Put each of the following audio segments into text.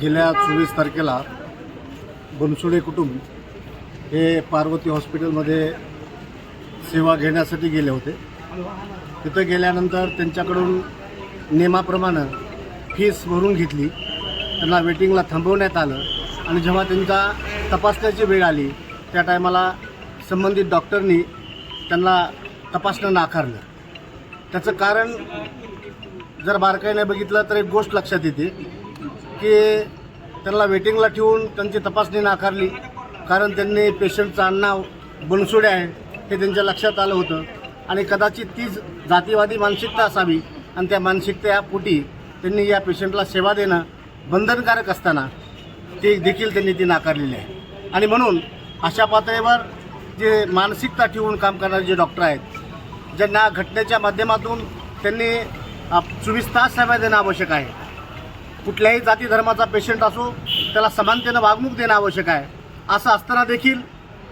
गेल्या चोवीस तारखेला बनसुडे कुटुंब हे पार्वती हॉस्पिटलमध्ये सेवा घेण्यासाठी गेले होते. तिथं गेल्यानंतर त्यांच्याकडून नियमाप्रमाणे फीस भरून घेतली. त्यांना वेटिंगला थांबवण्यात आलं. आणि जेव्हा त्यांचा तपासण्याची वेळ आली त्या टायमाला संबंधित डॉक्टरनी त्यांना तपासणं नाकारलं. त्याचं कारण जर बारकाईने बघितलं तर एक गोष्ट लक्षात येते की त्यांना वेटिंगला ठेवून त्यांची तपासणी नाकारली कारण त्यांनी पेशंटचं नाव बनसुडे आहे हे त्यांच्या लक्षात आलं होतं. आणि कदाचित तीच जातीवादी मानसिकता असावी आणि त्या मानसिकतेपोटी त्यांनी या पेशंटला सेवा देणं बंधनकारक असताना ते देखील त्यांनी ती नाकारलेली आहे. आणि म्हणून अशा पातळीवर जे मानसिकता ठेवून काम करणारे जे डॉक्टर आहेत ज्यांना घटनेच्या माध्यमातून त्यांनी चोवीस तास सेवा देणं आवश्यक आहे. कुठल्याही जाती धर्माचा पेशंट असो त्याला समानतेनं वागणूक देणं आवश्यक आहे. असं असताना देखील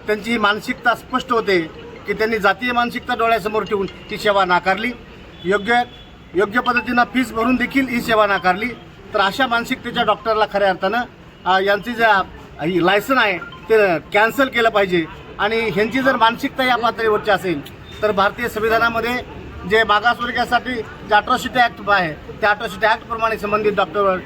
त्यांची ही मानसिकता स्पष्ट होते की त्यांनी जातीय मानसिकता डोळ्यासमोर ठेवून ही सेवा नाकारली. योग्य योग्य पद्धतीनं फीस भरून देखील ही सेवा नाकारली. तर अशा मानसिकतेच्या डॉक्टरला खऱ्या अर्थानं यांची ज्या ही लायसन आहे ते कॅन्सल केलं पाहिजे. आणि ह्यांची जर मानसिकता या पातळीवरची असेल तर भारतीय संविधानामध्ये जे मागासवर्गासाठी जे अट्रॉसिटी ॲक्ट आहे त्या अट्रॉसिटी ॲक्टप्रमाणे संबंधित डॉक्टरवर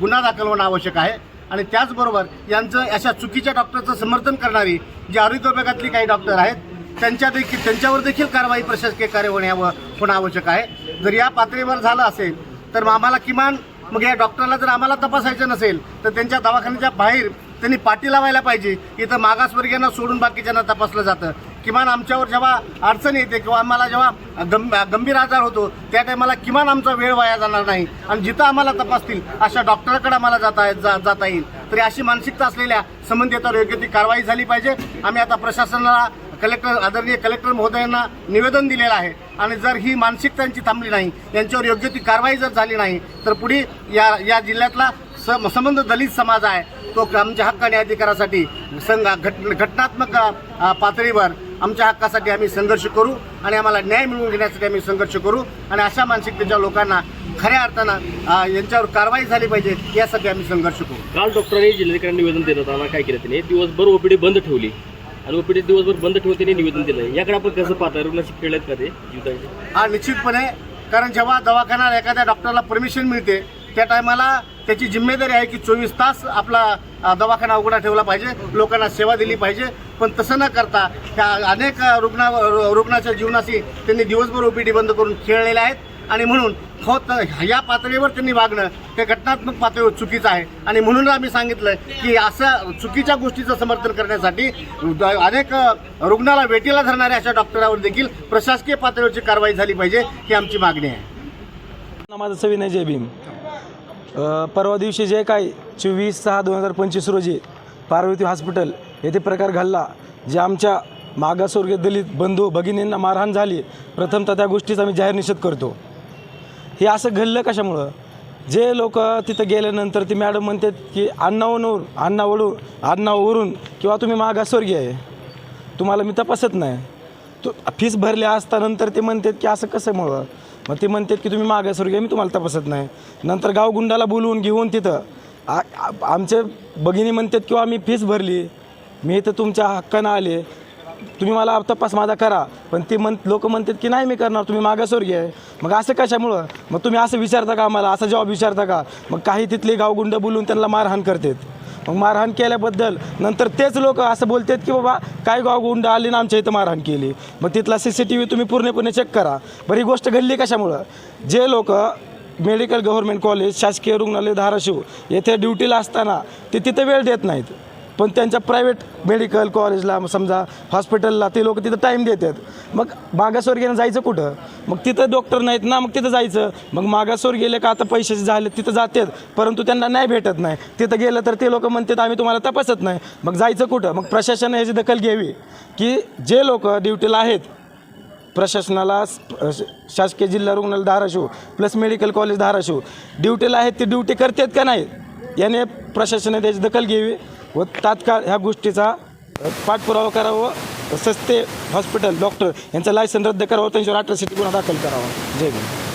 गुन्हा दाखल होणं आवश्यक आहे. आणि त्याचबरोबर यांचं अशा चुकीच्या डॉक्टरचं समर्थन करणारी जी आरोग्य विभागातली काही डॉक्टर आहेत त्यांच्या देखील त्यांच्यावर देखील कारवाई प्रशासकीय कार्य होण्यावर होणं आवश्यक आहे. जर या पातळीवर झालं असेल तर मग आम्हाला किमान मग या डॉक्टरला जर आम्हाला तपासायचं नसेल तर त्यांच्या दवाखान्याच्या बाहेर त्यांनी पाठी लावायला पाहिजे. इथं मागासवर्गीयांना सोडून बाकीच्यांना तपासलं जातं. किमान आमच्यावर जेव्हा अडचण येते किंवा आम्हाला जेव्हा गंभ गंभीर आजार होतो त्या टायमाला किमान आमचा वेळ वाया जाणार नाही. आणि जिथं आम्हाला तपासतील अशा डॉक्टराकडे आम्हाला जाता जा जाता येईल. तरी अशी मानसिकता असलेल्या संबंधितावर योग्य ती कारवाई झाली पाहिजे. आम्ही आता प्रशासनाला कलेक्टर आदरणीय कलेक्टर महोदयांना निवेदन दिलेलं आहे. आणि जर ही मानसिकता यांची थांबली नाही यांच्यावर योग्य ती कारवाई जर झाली नाही तर पुढे या या जिल्ह्यातला सम संबंध दलित समाज आहे. तो आमच्या हक्क आणि अधिकारासाठी संघ घट घटनात्मक पातळीवर आमच्या हक्कासाठी आम्ही संघर्ष करू आणि आम्हाला न्याय मिळवून घेण्यासाठी आम्ही संघर्ष करू आणि अशा मानसिकतेच्या लोकांना खऱ्या अर्थानं यांच्यावर कारवाई झाली पाहिजे यासाठी आम्ही संघर्ष करू. काल डॉक्टरांनी जिल्हाधिकाऱ्यांनी निवेदन देत असताना काय केलं त्यांनी? दिवसभर ओपीडी बंद ठेवली. आणि ओपीडी दिवसभर बंद ठेवून त्यांनी निवेदन दिलं याकडे आपण कसं पाहता? रुग्णाची खेळत का ते? हा निश्चितपणे. कारण जेव्हा दवाखान्याला एखाद्या डॉक्टरला परमिशन मिळते त्या टायमाला त्याची जिम्मेदारी आहे की चोवीस तास आपला दवाखाना उघडा ठेवला पाहिजे लोकांना सेवा दिली पाहिजे. पण तसं न करता त्या अनेक रुग्णा रुग्णाच्या जीवनाशी त्यांनी दिवसभर ओपीडी बंद करून खेळलेले आहेत. आणि म्हणून होत या पातळीवर त्यांनी वागणं हे घटनात्मक पातळीवर चुकीचं आहे. आणि म्हणून आम्ही सांगितलं की असं चुकीच्या गोष्टीचं समर्थन करण्यासाठी अनेक रुग्णाला वेटीला धरणाऱ्या अशा डॉक्टरावर देखील प्रशासकीय पातळीवरची कारवाई झाली पाहिजे ही आमची मागणी आहे. माझं सविनय जय भीम. परवा दिवशी जे काय चोवीस सहा दोन हजार पंचवीस रोजी पार्वती हॉस्पिटल येथे प्रकार घडला जे आमच्या मागासवर्गीय दलित बंधू भगिनींना मारहाण झाली प्रथमतः त्या गोष्टीचा आम्ही जाहीर निषेध करतो. हे असं घडलं कशामुळं? जे लोक तिथं गेल्यानंतर ती मॅडम म्हणतात की अण्णावरून अण्णावरून अण्णावरून किंवा तुम्ही मागासवर्गीय आहे. तुम्हाला मी तपासत नाही. तो फीस भरल्या असतानंतर ते म्हणतात की असं कसंमुळं मग ते म्हणतात की तुम्ही मागासवर्गीय मी तुम्हाला तपासत नाही. नंतर गावगुंडाला बोलवून घेऊन तिथं आ- आमचे भगिनी म्हणतात किंवा मी हो, फीस भरली. मी इथं तुमच्या हक्कानं आले. तुम्ही मला तपास माझा करा. पण ते म्हण लोक म्हणतात की नाही मी करणार. तुम्ही मागासवर्गीय आहे. मग असं कशामुळं? मग तुम्ही असं विचारता का आम्हाला? असा जॉब विचारता का? मग काही तिथले गावगुंड बोलून त्यांना मारहाण करतात. मग मारहाण केल्याबद्दल नंतर तेच लोक असं बोलतात की बाबा काय गावगुंड आले ना आमच्या इथं मारहाण केली. मग तिथला सी सी टी व्ही तुम्ही पूर्णपणे चेक करा. बरं ही गोष्ट घडली कशामुळं? जे लोक मेडिकल गव्हर्नमेंट कॉलेज शासकीय रुग्णालय धाराशिव येथे ड्युटीला असताना ते तिथं वेळ देत नाहीत. पण त्यांच्या प्रायव्हेट मेडिकल कॉलेजला समजा हॉस्पिटलला ते लोक तिथं टाईम देतात. मग मागासवर्गीयांना जायचं कुठं? मग तिथं डॉक्टर नाहीत ना मग तिथं जायचं. मग मागासवर गेले का आता पैशाचे झाले तिथं जातात. परंतु त्यांना नाही भेटत नाही. तिथं गेलं तर ते लोक म्हणतात आम्ही तुम्हाला तपासत नाही. मग जायचं कुठं? मग प्रशासनाने याची दखल घ्यावी. की जे लोक ड्युटीला आहेत प्रशासनाला शासकीय जिल्हा रुग्णालय Dharashiv plus medical college Dharashiv ड्युटीला आहेत ते ड्युटी करतात का नाही याने प्रशासनाने त्याची दखल घ्यावी. व तात्काळ ह्या गोष्टीचा पाठपुरावा करावा. सस्ते हॉस्पिटल डॉक्टर यांचं लायसन रद्द करावं. त्यांच्यावर अठराशे गुन्हा दाखल करावा. जय गुरु